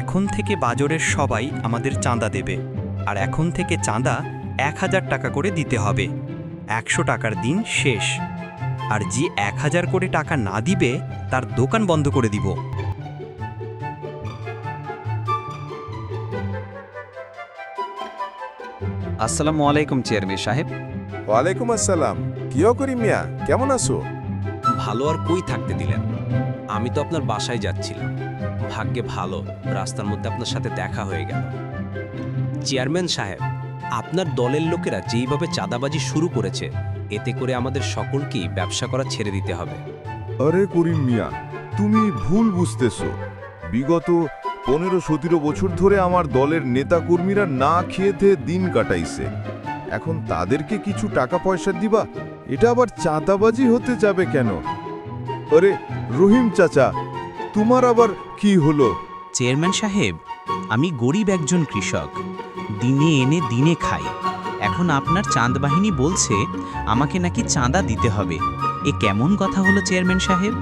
এখন থেকে বাজরের সবাই আমাদের চাঁদা দেবে। আর এখন থেকে চাঁদা এক হাজার টাকা করে দিতে হবে। একশো টাকার দিন শেষ। আর যে এক হাজার করে টাকা না দিবে তার দোকান বন্ধ করে দিব। আসসালামু আলাইকুম চেয়ারম্যান সাহেব। ওয়ালাইকুম আসসালাম। কিয় করি মিয়া কেমন আছো? ভালো আর কই থাকতে দিলেন? আমি তো আপনার বাসায় যাচ্ছিলাম। ভাগ্যে ভালো, রাস্তার মধ্যে আপনার সাথে দেখা হয়ে গেল। চেয়ারম্যান সাহেব, আপনার দলের লোকেরা যেইভাবে চাঁদাবাজি শুরু করেছে, এতে করে আমাদের সকলকেই ব্যবসা করা ছেড়ে দিতে হবে। আরে করিম মিয়া, তুমি ভুল বুঝতেছো। বিগত পনেরো সতেরো বছর ধরে আমার দলের নেতাকর্মীরা না খেয়েতে দিন কাটাইছে। এখন তাদেরকে কিছু টাকা পয়সা দিবা, এটা আবার চাঁদাবাজি হতে যাবে কেন? আরে রহিম চাচা, তোমার আবার কি হলো? চেয়ারম্যান সাহেব, আমি গরিব একজন কৃষক। দিনে এনে দিনে খাই। এখন আপনার চাঁদ বাহিনী বলছে, আমাকে নাকি চাঁদা দিতে হবে। এ কেমন কথা হলো, চেয়ারম্যান সাহেব?